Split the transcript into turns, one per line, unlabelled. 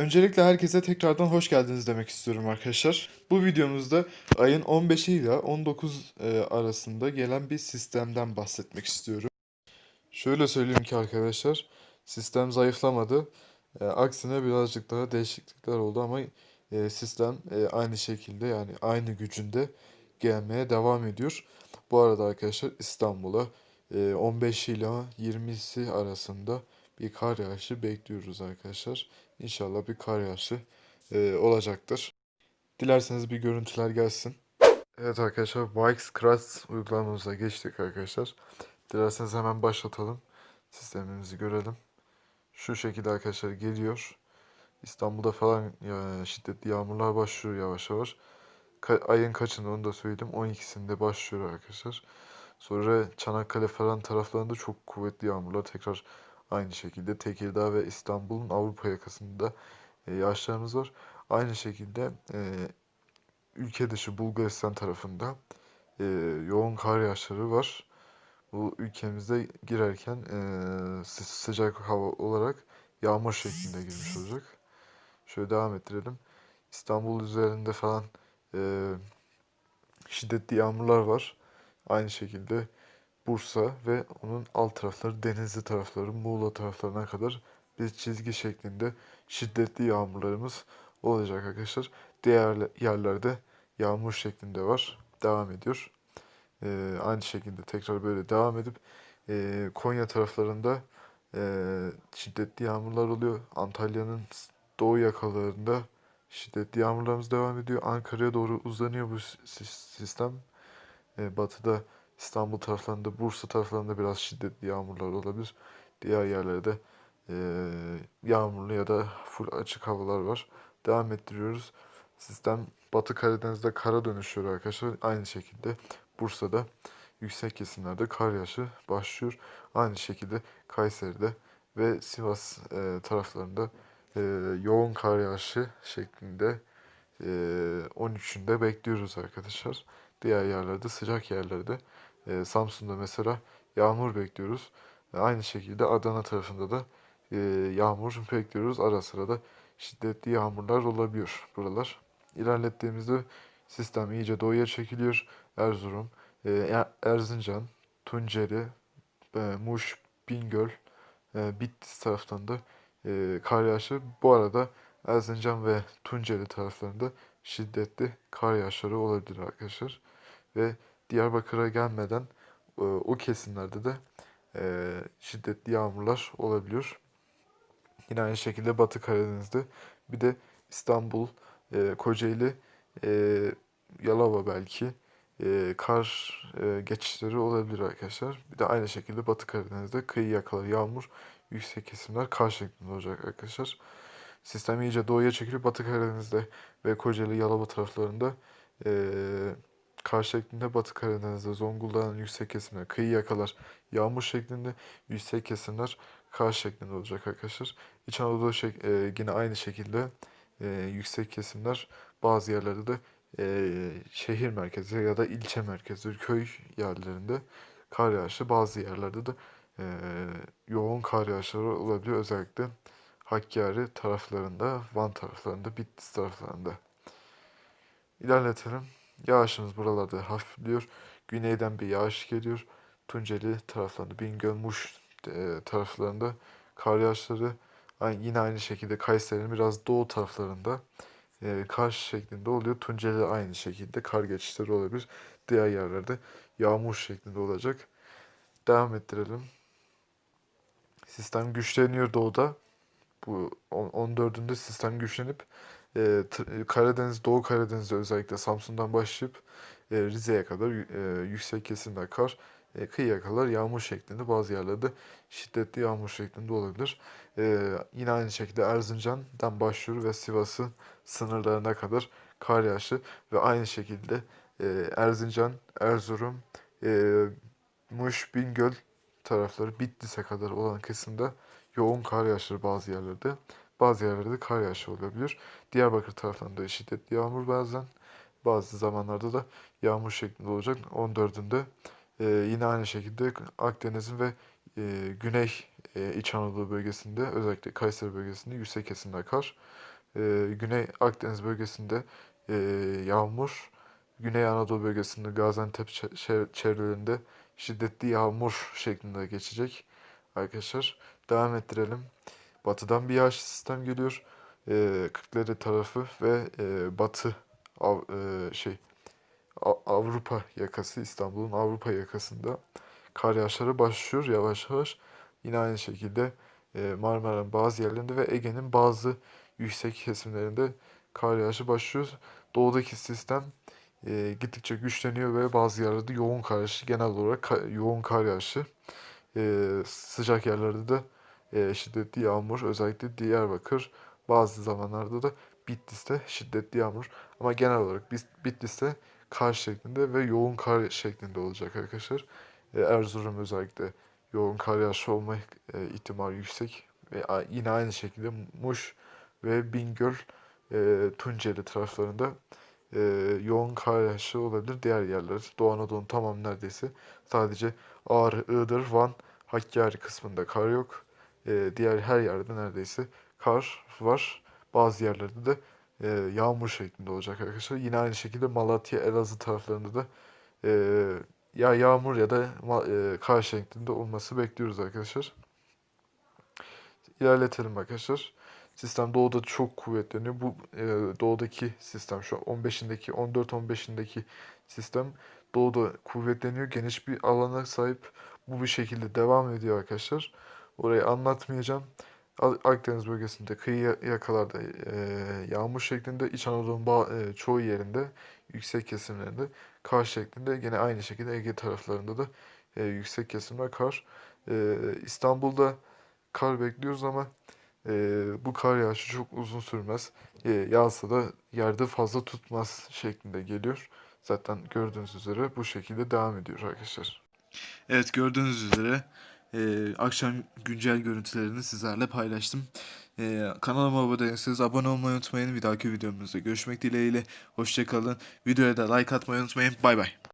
Öncelikle herkese tekrardan hoş geldiniz demek istiyorum arkadaşlar. Bu videomuzda ayın 15'i ile 19 e, arasında gelen bir sistemden bahsetmek istiyorum. Şöyle söyleyeyim ki arkadaşlar, sistem zayıflamadı. E, aksine birazcık daha değişiklikler oldu ama e, sistem aynı şekilde yani aynı gücünde gelmeye devam ediyor. Bu arada arkadaşlar İstanbul'a e, 15 ile 20'si arasında bir kar yağışı bekliyoruz arkadaşlar. İnşallah bir kar yağışı e, olacaktır. Dilerseniz bir görüntüler gelsin. Evet arkadaşlar Bikes Crash uygulamamıza geçtik arkadaşlar. Dilerseniz hemen başlatalım. Sistemimizi görelim. Şu şekilde arkadaşlar geliyor. İstanbul'da falan ya, şiddetli yağmurlar başlıyor yavaş yavaş. Ka- ayın kaçında onu da söyleyeyim. 12'sinde başlıyor arkadaşlar. Sonra Çanakkale falan taraflarında çok kuvvetli yağmurlar tekrar aynı şekilde Tekirdağ ve İstanbul'un Avrupa yakasında e, yağışlarımız var. Aynı şekilde e, ülke dışı Bulgaristan tarafında e, yoğun kar yağışları var. Bu ülkemize girerken e, sı- sıcak hava olarak yağmur şeklinde girmiş olacak. Şöyle devam ettirelim. İstanbul üzerinde falan e, şiddetli yağmurlar var. Aynı şekilde Bursa ve onun alt tarafları Denizli tarafları, Muğla taraflarına kadar bir çizgi şeklinde şiddetli yağmurlarımız olacak arkadaşlar. Diğer yerlerde yağmur şeklinde var. Devam ediyor. Ee, aynı şekilde tekrar böyle devam edip e, Konya taraflarında e, şiddetli yağmurlar oluyor. Antalya'nın doğu yakalarında şiddetli yağmurlarımız devam ediyor. Ankara'ya doğru uzanıyor bu si- sistem. E, batıda İstanbul taraflarında, Bursa taraflarında biraz şiddetli yağmurlar olabilir. Diğer yerlerde e, yağmurlu ya da full açık havalar var. Devam ettiriyoruz. Sistem Batı Karadeniz'de kara dönüşüyor arkadaşlar. Aynı şekilde Bursa'da yüksek kesimlerde kar yağışı başlıyor. Aynı şekilde Kayseri'de ve Sivas e, taraflarında e, yoğun kar yağışı şeklinde e, 13'ünde bekliyoruz arkadaşlar. Diğer yerlerde sıcak yerlerde e, Samsun'da mesela yağmur bekliyoruz. E, aynı şekilde Adana tarafında da e, yağmur bekliyoruz. Ara sıra da şiddetli yağmurlar olabiliyor buralar. İlerlettiğimizde sistem iyice doğuya çekiliyor. Erzurum, e, Er- Erzincan, Tunceli, e, Muş, Bingöl, e, Bitlis taraftan da e, kar yağışı. Bu arada Erzincan ve Tunceli taraflarında şiddetli kar yağışları olabilir arkadaşlar. Ve Diyarbakır'a gelmeden e, o kesimlerde de e, şiddetli yağmurlar olabiliyor. Yine aynı şekilde Batı Karadeniz'de bir de İstanbul, e, Kocaeli, Yalova belki kar geçişleri olabilir arkadaşlar. Bir de aynı şekilde Batı Karadeniz'de kıyı yakaları yağmur, yüksek kesimler kar şeklinde olacak arkadaşlar. Sistem iyice doğuya çekiliyor. Batı Karadeniz'de ve Kocaeli, Yalova taraflarında e, kar şeklinde Batı Karadeniz'de Zonguldak'ın yüksek kesimler, kıyı yakalar yağmur şeklinde, yüksek kesimler kar şeklinde olacak arkadaşlar. İç Anadolu şek- e, yine aynı şekilde e, yüksek kesimler bazı yerlerde de e, şehir merkezi ya da ilçe merkezi, köy yerlerinde kar yağışı, bazı yerlerde de e, yoğun kar yağışları olabiliyor. Özellikle Hakkari taraflarında, Van taraflarında, Bitlis taraflarında. İlerletelim. Yağışımız buralarda hafifliyor. Güneyden bir yağış geliyor. Tunceli taraflarında, Bingöl, Muş e, taraflarında kar yağışları. Yine aynı şekilde Kayseri'nin biraz doğu taraflarında e, kar şeklinde oluyor. Tunceli aynı şekilde kar geçişleri olabilir. Diğer yerlerde yağmur şeklinde olacak. Devam ettirelim. Sistem güçleniyor doğuda. Bu on- 14'ünde sistem güçlenip e, Karadeniz, Doğu Karadeniz'de özellikle Samsun'dan başlayıp e, Rize'ye kadar e, yüksek kesimler kar, e, kıyıya kadar yağmur şeklinde bazı yerlerde şiddetli yağmur şeklinde olabilir. E, yine aynı şekilde Erzincan'dan başlıyor ve Sivas'ın sınırlarına kadar kar yağışı ve aynı şekilde e, Erzincan, Erzurum, e, Muş, Bingöl tarafları Bitlis'e kadar olan kısımda yoğun kar yağışları bazı yerlerde. Bazı yerlerde kar yağışı olabilir. Diyarbakır taraflarında şiddetli yağmur bazen. Bazı zamanlarda da yağmur şeklinde olacak. 14'ünde e, yine aynı şekilde Akdeniz'in ve e, Güney e, İç Anadolu bölgesinde özellikle Kayseri bölgesinde yüksek kesimler kar. e, Güney Akdeniz bölgesinde e, yağmur, Güney Anadolu bölgesinde Gaziantep çe- çe- çevrelerinde şiddetli yağmur şeklinde geçecek arkadaşlar. Devam ettirelim. Batıdan bir yağış sistem geliyor. E, Kırklareli tarafı ve e, batı Av- e, şey Avrupa yakası İstanbul'un Avrupa yakasında kar yağışları başlıyor yavaş yavaş. Yine aynı şekilde e, Marmara'nın bazı yerlerinde ve Ege'nin bazı yüksek kesimlerinde kar yağışı başlıyor. Doğudaki sistem e, gittikçe güçleniyor ve bazı yerlerde yoğun kar yağışı, genel olarak ka- yoğun kar yağışı. E, sıcak yerlerde de e, şiddetli yağmur, özellikle Diyarbakır, bazı zamanlarda da Bitlis'te şiddetli yağmur. Ama genel olarak Bit- Bitlis'te kar şeklinde ve yoğun kar şeklinde olacak arkadaşlar. E, Erzurum özellikle yoğun kar yağışı olma e, ihtimali yüksek. Ve yine aynı şekilde Muş ve Bingöl, e, Tunceli taraflarında e, yoğun kar yağışı olabilir. Diğer yerler Doğu Anadolu'nun tamam neredeyse sadece Ağrı, Iğdır, Van, Hakkari kısmında kar yok. E, diğer her yerde neredeyse kar var. Bazı yerlerde de e, yağmur şeklinde olacak arkadaşlar. Yine aynı şekilde Malatya, Elazığ taraflarında da e, ya yağmur ya da e, kar şeklinde olması bekliyoruz arkadaşlar. İlerletelim arkadaşlar. Sistem doğuda çok kuvvetleniyor. Bu e, doğudaki sistem şu an 15'indeki 14-15'indeki sistem doğuda kuvvetleniyor. Geniş bir alana sahip. Bu bir şekilde devam ediyor arkadaşlar. Orayı anlatmayacağım. Akdeniz bölgesinde kıyı ya- yakalarda e, yağmur şeklinde, İç Anadolu'nun e, çoğu yerinde, yüksek kesimlerinde kar şeklinde. Gene aynı şekilde Ege taraflarında da e, yüksek kesimler kar. İstanbul'da kar bekliyoruz ama bu kar yağışı çok uzun sürmez. Yağsa da yerde fazla tutmaz şeklinde geliyor. Zaten gördüğünüz üzere bu şekilde devam ediyor arkadaşlar. Evet gördüğünüz üzere e, akşam güncel görüntülerini sizlerle paylaştım. E, kanalıma abone değilseniz abone olmayı unutmayın. Bir dahaki videomuzda görüşmek dileğiyle. Hoşçakalın. Videoya da like atmayı unutmayın. Bay bay.